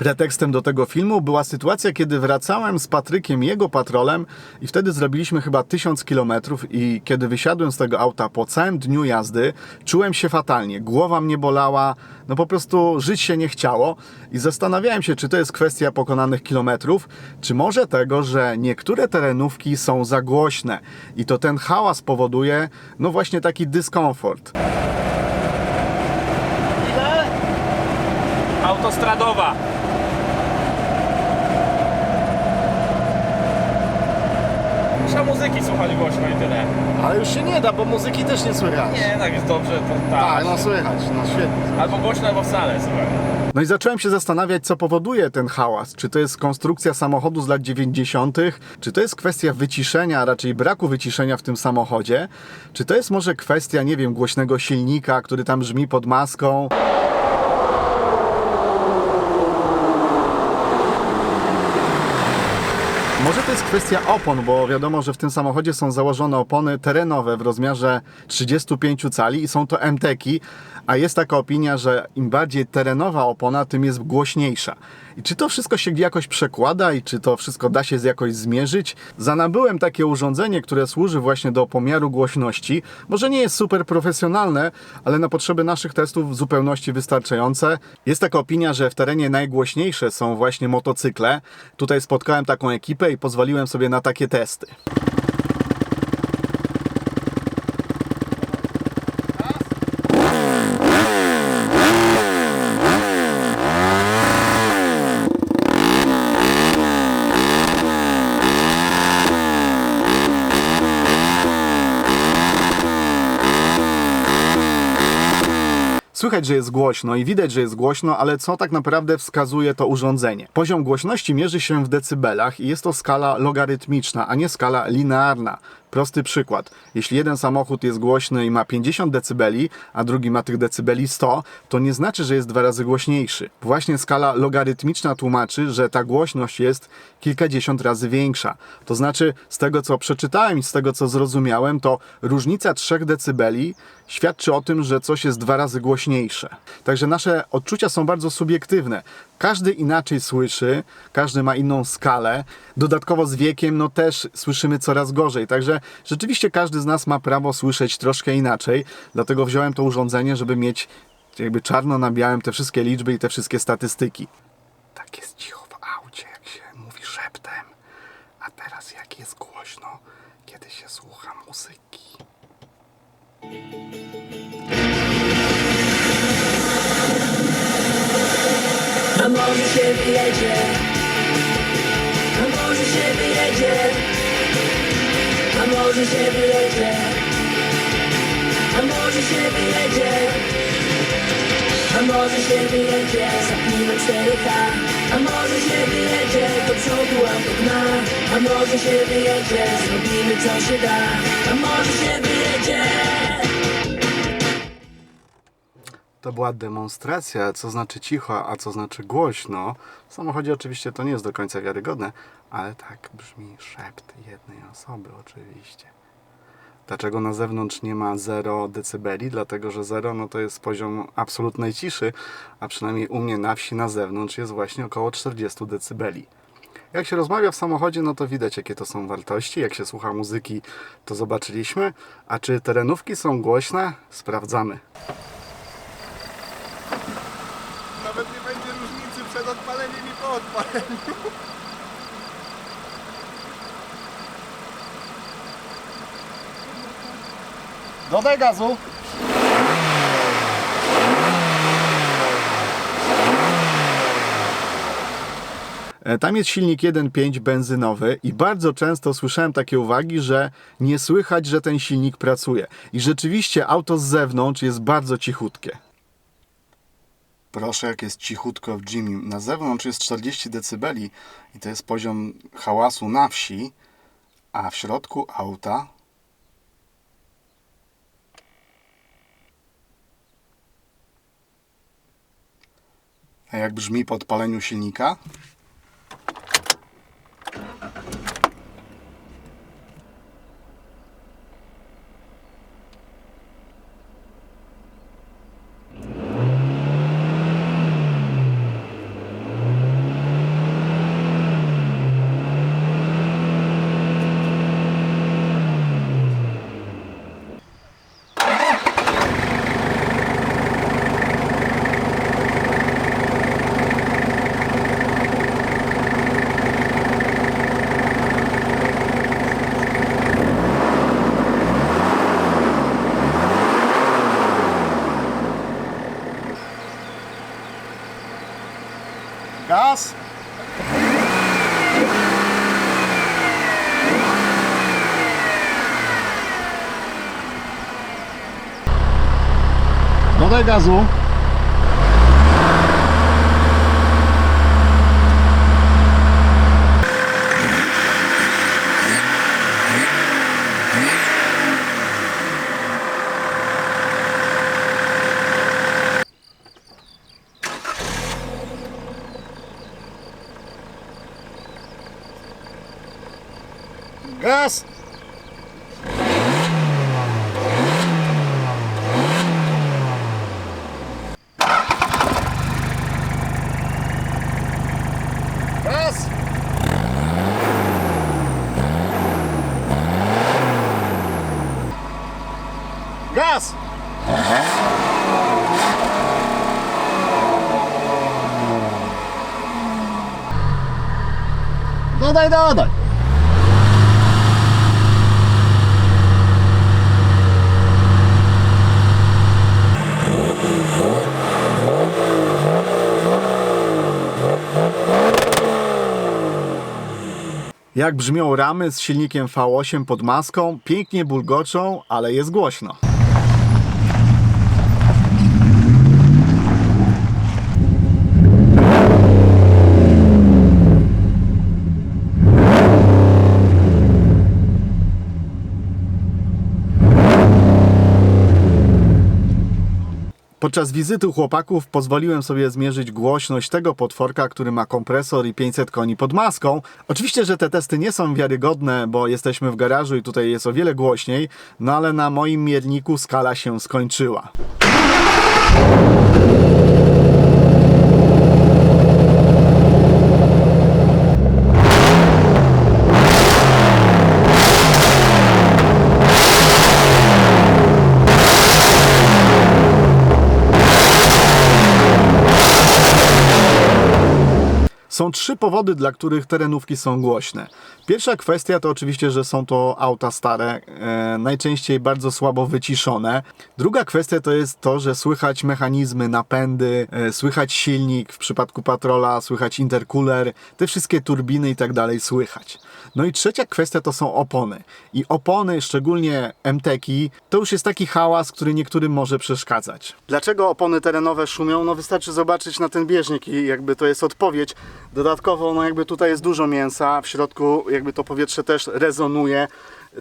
Pretekstem do tego filmu była sytuacja, kiedy wracałem z Patrykiem jego patrolem i wtedy zrobiliśmy chyba 1000 kilometrów i kiedy wysiadłem z tego auta po całym dniu jazdy, czułem się fatalnie. Głowa mnie bolała, no po prostu żyć się nie chciało i zastanawiałem się, czy to jest kwestia pokonanych kilometrów, czy może tego, że niektóre terenówki są za głośne i to ten hałas powoduje, no właśnie taki dyskomfort. Ile? Autostradowa. Trzeba muzyki słuchać głośno i tyle. Ale już się nie da, bo muzyki też nie słychać. Nie, tak jest dobrze, to tak. Tak, no słychać, no świetnie. Albo głośno, albo wcale, słuchaj. No i zacząłem się zastanawiać, co powoduje ten hałas. Czy to jest konstrukcja samochodu z lat 90., czy to jest kwestia wyciszenia, a raczej braku wyciszenia w tym samochodzie, czy to jest może kwestia, nie wiem, głośnego silnika, który tam brzmi pod maską. Może to jest kwestia opon, bo wiadomo, że w tym samochodzie są założone opony terenowe w rozmiarze 35 cali i są to MTeki, a jest taka opinia, że im bardziej terenowa opona, tym jest głośniejsza. I czy to wszystko się jakoś przekłada i czy to wszystko da się jakoś zmierzyć? Zanabyłem takie urządzenie, które służy właśnie do pomiaru głośności. Może nie jest super profesjonalne, ale na potrzeby naszych testów w zupełności wystarczające. Jest taka opinia, że w terenie najgłośniejsze są właśnie motocykle. Tutaj spotkałem taką ekipę i pozwoliłem sobie na takie testy. Słychać, że jest głośno i widać, że jest głośno, ale co tak naprawdę wskazuje to urządzenie? Poziom głośności mierzy się w decybelach i jest to skala logarytmiczna, a nie skala linearna. Prosty przykład. Jeśli jeden samochód jest głośny i ma 50 decybeli, a drugi ma tych decybeli 100, to nie znaczy, że jest dwa razy głośniejszy. Właśnie skala logarytmiczna tłumaczy, że ta głośność jest kilkadziesiąt razy większa. To znaczy, z tego co przeczytałem i z tego co zrozumiałem, to różnica 3 decybeli świadczy o tym, że coś jest dwa razy głośniejsze. Także nasze odczucia są bardzo subiektywne. Każdy inaczej słyszy, każdy ma inną skalę. Dodatkowo z wiekiem, no też słyszymy coraz gorzej. Także rzeczywiście każdy z nas ma prawo słyszeć troszkę inaczej. Dlatego wziąłem to urządzenie, żeby mieć jakby czarno na białym te wszystkie liczby i te wszystkie statystyki. Tak jest cicho w aucie, jak się mówi szeptem. A teraz jak jest głośno, kiedy się słucha muzyki. A może się wyjedzie. A może się wyjedzie. A może się wyjedzie. A może się wyjedzie. A może się wyjedzie. Za piwem 4H A może się wyjedzie. Do przodu albo dna. A może się wyjedzie. Zrobimy co się da. A może się wyjedzie To była demonstracja, co znaczy cicho, a co znaczy głośno. W samochodzie oczywiście to nie jest do końca wiarygodne, ale tak brzmi szept jednej osoby oczywiście. Dlaczego na zewnątrz nie ma 0 decybeli? Dlatego, że 0 no to jest poziom absolutnej ciszy, a przynajmniej u mnie na wsi na zewnątrz jest właśnie około 40 decybeli. Jak się rozmawia w samochodzie, no to widać jakie to są wartości. Jak się słucha muzyki, to zobaczyliśmy. A czy terenówki są głośne? Sprawdzamy. Nawet nie będzie różnicy przed odpaleniem i po odpaleniu. Dodaj gazu. E, Tam jest silnik 1.5 benzynowy i bardzo często słyszałem takie uwagi, że nie słychać, że ten silnik pracuje. I rzeczywiście auto z zewnątrz jest bardzo cichutkie. Proszę, jak jest cichutko w Jimmy. Na zewnątrz jest 40 dB i to jest poziom hałasu na wsi, a w środku auta jak brzmi po odpaleniu silnika? Dodaj Dodaj, dodaj! Jak brzmią ramy z silnikiem V8 pod maską, pięknie bulgoczą, ale jest głośno. Podczas wizyty u chłopaków pozwoliłem sobie zmierzyć głośność tego potworka, który ma kompresor i 500 koni pod maską. Oczywiście, że te testy nie są wiarygodne, bo jesteśmy w garażu i tutaj jest o wiele głośniej, no ale na moim mierniku skala się skończyła. Są trzy powody, dla których terenówki są głośne. Pierwsza kwestia to oczywiście, że są to auta stare, e, najczęściej bardzo słabo wyciszone. Druga kwestia to jest to, że słychać mechanizmy, napędy, e, słychać silnik, w przypadku patrola słychać intercooler, te wszystkie turbiny i tak dalej słychać. No i trzecia kwestia to są opony. I opony, szczególnie MTeki, to już jest taki hałas, który niektórym może przeszkadzać. Dlaczego opony terenowe szumią? No wystarczy zobaczyć na ten bieżnik i jakby to jest odpowiedź. Dodatkowo, no jakby tutaj jest dużo mięsa, w środku jakby to powietrze też rezonuje.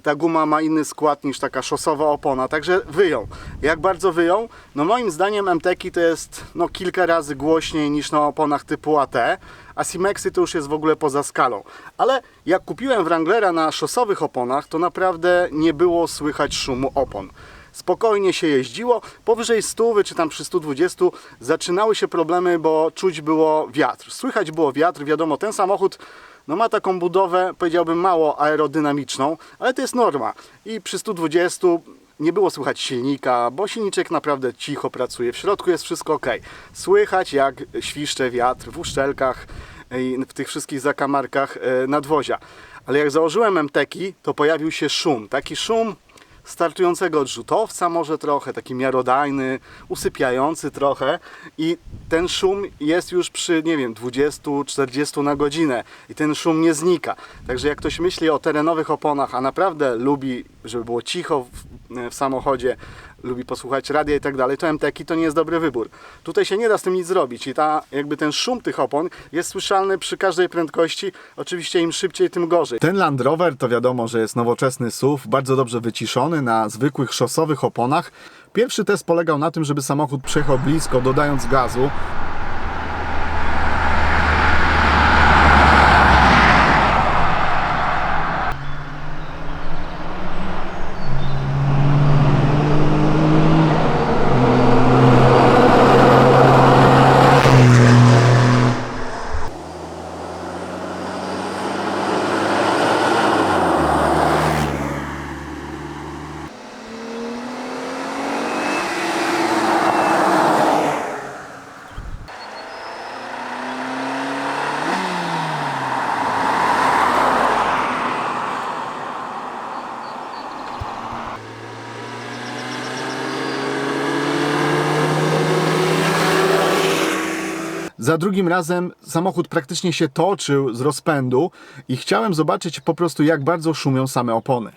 Ta guma ma inny skład niż taka szosowa opona, także wyją. Jak bardzo wyją? No moim zdaniem MTeki to jest no kilka razy głośniej niż na oponach typu AT, a Simexy to już jest w ogóle poza skalą. Ale jak kupiłem Wranglera na szosowych oponach, to naprawdę nie było słychać szumu opon spokojnie się jeździło. Powyżej 100 czy tam przy 120 zaczynały się problemy, bo czuć było wiatr. Słychać było wiatr, wiadomo, ten samochód no ma taką budowę, powiedziałbym mało aerodynamiczną, ale to jest norma. I przy 120 nie było słychać silnika, bo silniczek naprawdę cicho pracuje. W środku jest wszystko ok. Słychać jak świszcze wiatr w uszczelkach i w tych wszystkich zakamarkach e, nadwozia. Ale jak założyłem MTeki, to pojawił się szum. Taki szum startującego odrzutowca może trochę, taki miarodajny, usypiający trochę i ten szum jest już przy, nie wiem, 20-40 na godzinę i ten szum nie znika. Także jak ktoś myśli o terenowych oponach, a naprawdę lubi, żeby było cicho w, w samochodzie, lubi posłuchać radia i tak dalej, to MTeki to nie jest dobry wybór. Tutaj się nie da z tym nic zrobić i ta, jakby ten szum tych opon jest słyszalny przy każdej prędkości. Oczywiście im szybciej, tym gorzej. Ten Land Rover to wiadomo, że jest nowoczesny SUV, bardzo dobrze wyciszony na zwykłych szosowych oponach. Pierwszy test polegał na tym, żeby samochód przejechał blisko, dodając gazu. Drugim razem samochód praktycznie się toczył z rozpędu i chciałem zobaczyć po prostu jak bardzo szumią same opony.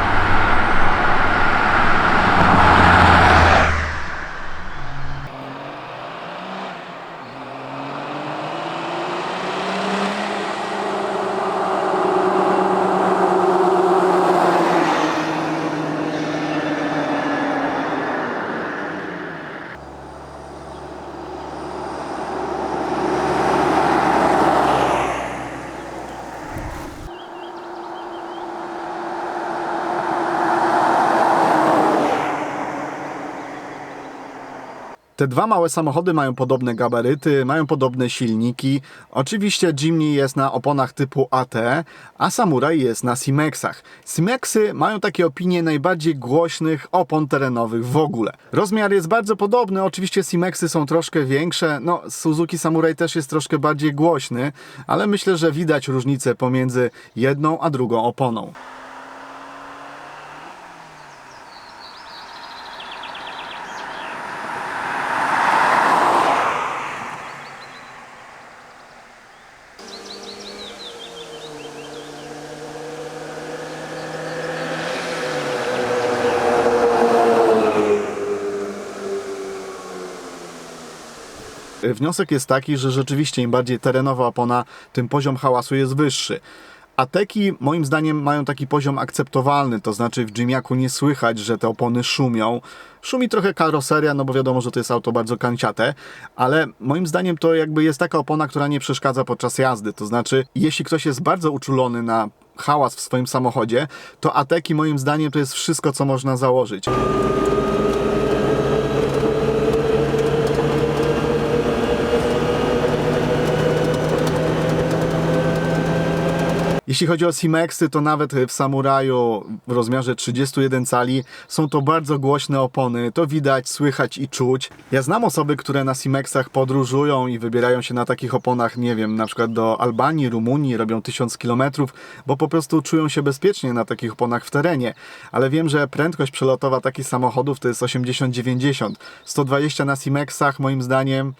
Te dwa małe samochody mają podobne gabaryty, mają podobne silniki. Oczywiście Jimny jest na oponach typu AT, a Samurai jest na Simexach. Simexy mają takie opinie najbardziej głośnych opon terenowych w ogóle. Rozmiar jest bardzo podobny, oczywiście Simexy są troszkę większe, no Suzuki Samurai też jest troszkę bardziej głośny, ale myślę, że widać różnicę pomiędzy jedną a drugą oponą. Wniosek jest taki, że rzeczywiście im bardziej terenowa opona, tym poziom hałasu jest wyższy. Ateki moim zdaniem mają taki poziom akceptowalny, to znaczy w Jimiaku nie słychać, że te opony szumią. Szumi trochę karoseria, no bo wiadomo, że to jest auto bardzo kanciate, ale moim zdaniem to jakby jest taka opona, która nie przeszkadza podczas jazdy. To znaczy, jeśli ktoś jest bardzo uczulony na hałas w swoim samochodzie, to Ateki moim zdaniem to jest wszystko, co można założyć. Jeśli chodzi o Simexy, to nawet w Samuraju w rozmiarze 31 cali są to bardzo głośne opony. To widać, słychać i czuć. Ja znam osoby, które na Simexach podróżują i wybierają się na takich oponach, nie wiem, na przykład do Albanii, Rumunii, robią 1000 km, bo po prostu czują się bezpiecznie na takich oponach w terenie. Ale wiem, że prędkość przelotowa takich samochodów to jest 80-90. 120 na Simexach moim zdaniem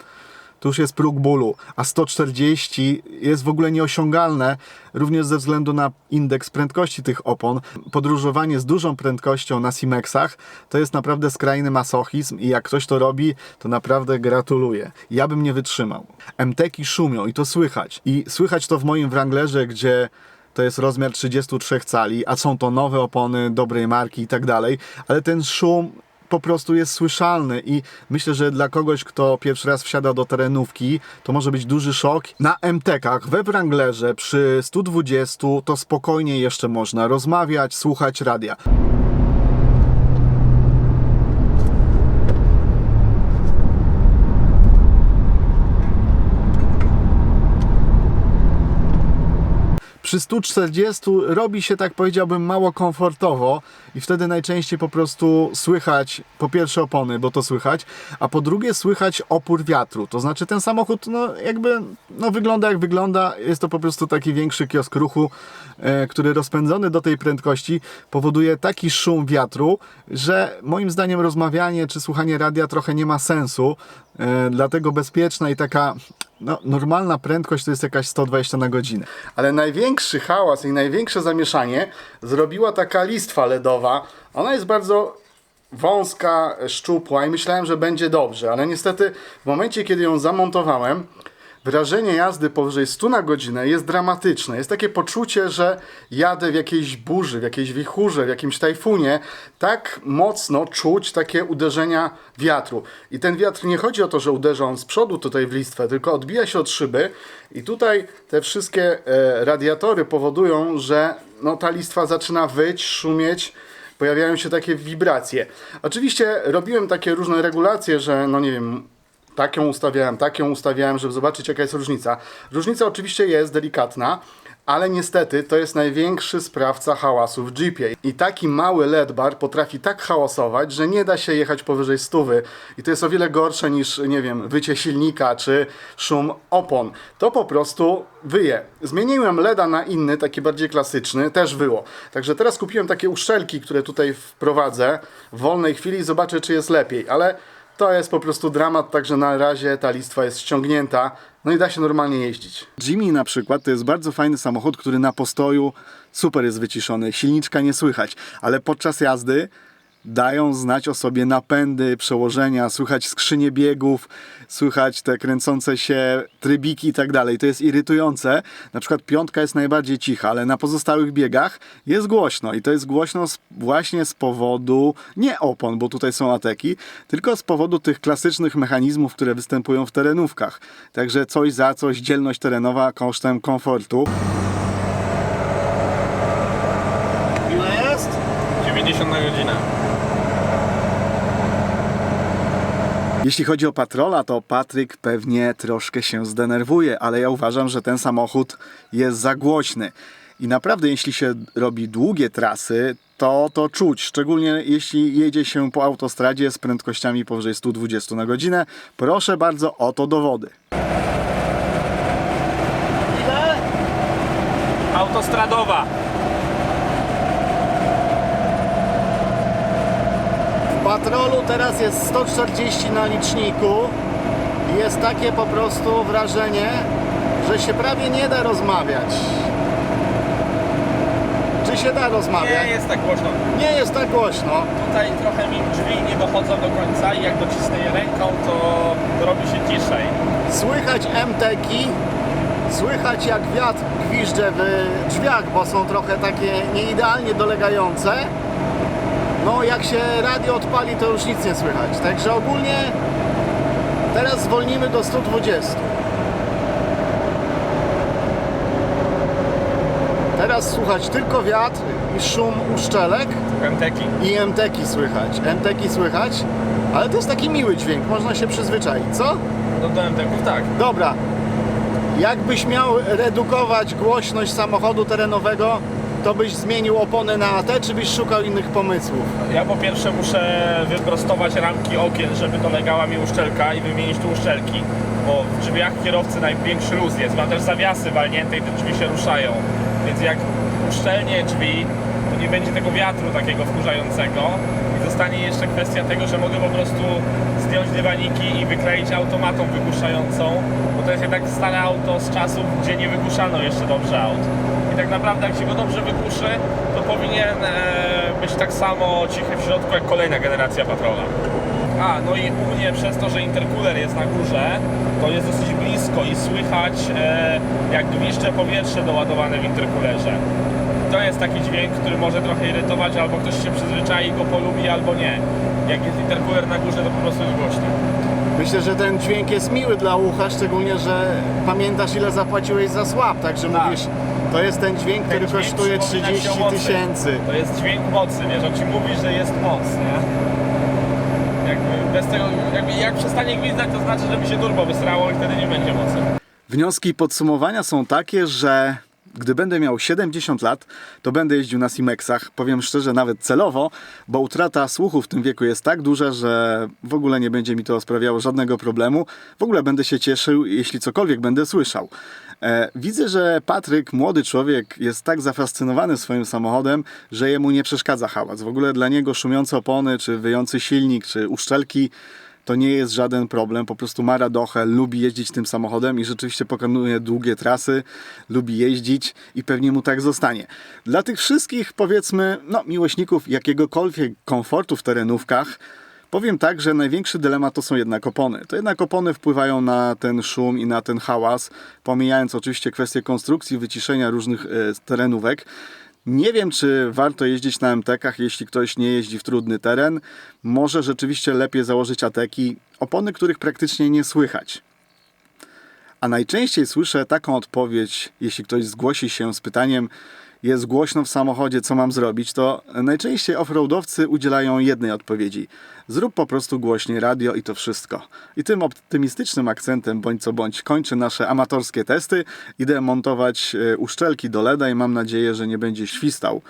to już jest próg bólu, a 140 jest w ogóle nieosiągalne, również ze względu na indeks prędkości tych opon. Podróżowanie z dużą prędkością na Simexach to jest naprawdę skrajny masochizm i jak ktoś to robi, to naprawdę gratuluję. Ja bym nie wytrzymał. MTeki szumią i to słychać. I słychać to w moim Wranglerze, gdzie to jest rozmiar 33 cali, a są to nowe opony dobrej marki i tak dalej, ale ten szum po prostu jest słyszalny i myślę, że dla kogoś, kto pierwszy raz wsiada do terenówki, to może być duży szok. Na MTK-ach we Wranglerze przy 120 to spokojnie jeszcze można rozmawiać, słuchać radia. Przy 140 robi się, tak powiedziałbym, mało komfortowo i wtedy najczęściej po prostu słychać po pierwsze opony, bo to słychać, a po drugie słychać opór wiatru. To znaczy ten samochód no jakby no, wygląda jak wygląda, jest to po prostu taki większy kiosk ruchu, e, który rozpędzony do tej prędkości powoduje taki szum wiatru, że moim zdaniem rozmawianie czy słuchanie radia trochę nie ma sensu, dlatego bezpieczna i taka no, normalna prędkość to jest jakaś 120 na godzinę. Ale największy hałas i największe zamieszanie zrobiła taka listwa LEDowa. Ona jest bardzo wąska, szczupła i myślałem, że będzie dobrze, ale niestety w momencie, kiedy ją zamontowałem, wrażenie jazdy powyżej 100 na godzinę jest dramatyczne. Jest takie poczucie, że jadę w jakiejś burzy, w jakiejś wichurze, w jakimś tajfunie. Tak mocno czuć takie uderzenia wiatru. I ten wiatr nie chodzi o to, że uderza on z przodu tutaj w listwę, tylko odbija się od szyby i tutaj te wszystkie e, radiatory powodują, że no, ta listwa zaczyna wyć, szumieć, pojawiają się takie wibracje. Oczywiście robiłem takie różne regulacje, że no nie wiem, taką ustawiałem, taką ustawiałem, żeby zobaczyć jaka jest różnica. Różnica oczywiście jest delikatna, ale niestety to jest największy sprawca hałasu w Jeepie. I taki mały LED bar potrafi tak hałasować, że nie da się jechać powyżej stówy. I to jest o wiele gorsze niż, nie wiem, wycie silnika czy szum opon. To po prostu wyje. Zmieniłem LEDa na inny, taki bardziej klasyczny, też wyło. Także teraz kupiłem takie uszczelki, które tutaj wprowadzę w wolnej chwili i zobaczę, czy jest lepiej. Ale to jest po prostu dramat, także na razie ta listwa jest ściągnięta, no i da się normalnie jeździć. Jimmy na przykład to jest bardzo fajny samochód, który na postoju super jest wyciszony, silniczka nie słychać, ale podczas jazdy dają znać o sobie napędy, przełożenia, słychać skrzynie biegów, słychać te kręcące się trybiki i tak dalej. To jest irytujące. Na przykład piątka jest najbardziej cicha, ale na pozostałych biegach jest głośno i to jest głośno z, właśnie z powodu nie opon, bo tutaj są ateki, tylko z powodu tych klasycznych mechanizmów, które występują w terenówkach. Także coś za coś, dzielność terenowa kosztem komfortu. Ile jest? 90 na godzinę. Jeśli chodzi o patrola, to Patryk pewnie troszkę się zdenerwuje, ale ja uważam, że ten samochód jest za głośny. I naprawdę, jeśli się robi długie trasy, to to czuć, szczególnie jeśli jedzie się po autostradzie z prędkościami powyżej 120 na godzinę. Proszę bardzo, oto dowody. Ile? Autostradowa. Patrolu teraz jest 140 na liczniku i jest takie po prostu wrażenie, że się prawie nie da rozmawiać. Czy się da rozmawiać? Nie jest tak głośno. Nie jest tak głośno. Tutaj trochę mi drzwi nie dochodzą do końca i jak docisnę je ręką, to robi się ciszej. Słychać MTki, słychać jak wiatr gwizdże w drzwiach, bo są trochę takie nieidealnie dolegające. No jak się radio odpali, to już nic nie słychać. Także ogólnie teraz zwolnimy do 120. Teraz słuchać tylko wiatr i szum uszczelek MTeki. i MTki słychać. MTki słychać, ale to jest taki miły dźwięk, można się przyzwyczaić, co? No do MTków tak. Dobra. Jakbyś miał redukować głośność samochodu terenowego, to byś zmienił opony na AT, czy byś szukał innych pomysłów? Ja po pierwsze muszę wyprostować ramki okien, żeby dolegała mi uszczelka i wymienić tu uszczelki, bo w drzwiach kierowcy największy luz jest. Mam też zawiasy walnięte i te drzwi się ruszają. Więc jak uszczelnię drzwi, to nie będzie tego wiatru takiego wkurzającego. Zostanie jeszcze kwestia tego, że mogę po prostu zdjąć dywaniki i wykleić automatą wygłuszającą, bo to jest jednak stare auto z czasów, gdzie nie wygłuszano jeszcze dobrze aut. I tak naprawdę jak się go dobrze wygłuszy, to powinien e, być tak samo cichy w środku jak kolejna generacja patrola. A, no i u mnie przez to, że intercooler jest na górze, to jest dosyć blisko i słychać e, jak gwizdże powietrze doładowane w intercoolerze. To jest taki dźwięk, który może trochę irytować, albo ktoś się przyzwyczai i go polubi, albo nie. Jak jest intercooler na górze, to po prostu jest głośno. Myślę, że ten dźwięk jest miły dla ucha, szczególnie, że pamiętasz ile zapłaciłeś za słab, także Tak. mówisz, to jest ten dźwięk, który Ten dźwięk kosztuje przypomina ci 30 o mocy. tysięcy. To jest dźwięk mocy, wiesz, on ci mówi, że jest moc, nie? Jakby bez tego, jakby jak przestanie gwizdać, to znaczy, że mi się turbo wysrało i wtedy nie będzie mocy. Wnioski i podsumowania są takie, że gdy będę miał 70 lat, to będę jeździł na Simexach. Powiem szczerze, nawet celowo, bo utrata słuchu w tym wieku jest tak duża, że w ogóle nie będzie mi to sprawiało żadnego problemu. W ogóle będę się cieszył, jeśli cokolwiek będę słyszał. E, widzę, że Patryk, młody człowiek, jest tak zafascynowany swoim samochodem, że jemu nie przeszkadza hałas. W ogóle dla niego szumiące opony, czy wyjący silnik, czy uszczelki to nie jest żaden problem, po prostu ma radochę, lubi jeździć tym samochodem i rzeczywiście pokonuje długie trasy, lubi jeździć i pewnie mu tak zostanie. Dla tych wszystkich, powiedzmy, no, miłośników jakiegokolwiek komfortu w terenówkach, powiem tak, że największy dylemat to są jednak opony. To jednak opony wpływają na ten szum i na ten hałas, pomijając oczywiście kwestię konstrukcji, wyciszenia różnych e, terenówek. Nie wiem, czy warto jeździć na MTK-ach, jeśli ktoś nie jeździ w trudny teren. Może rzeczywiście lepiej założyć ateki, opony, których praktycznie nie słychać. A najczęściej słyszę taką odpowiedź, jeśli ktoś zgłosi się z pytaniem, jest głośno w samochodzie, co mam zrobić, to najczęściej offroadowcy udzielają jednej odpowiedzi. Zrób po prostu głośniej radio i to wszystko. I tym optymistycznym akcentem bądź co bądź kończę nasze amatorskie testy. Idę montować e, uszczelki do LEDa i mam nadzieję, że nie będzie świstał.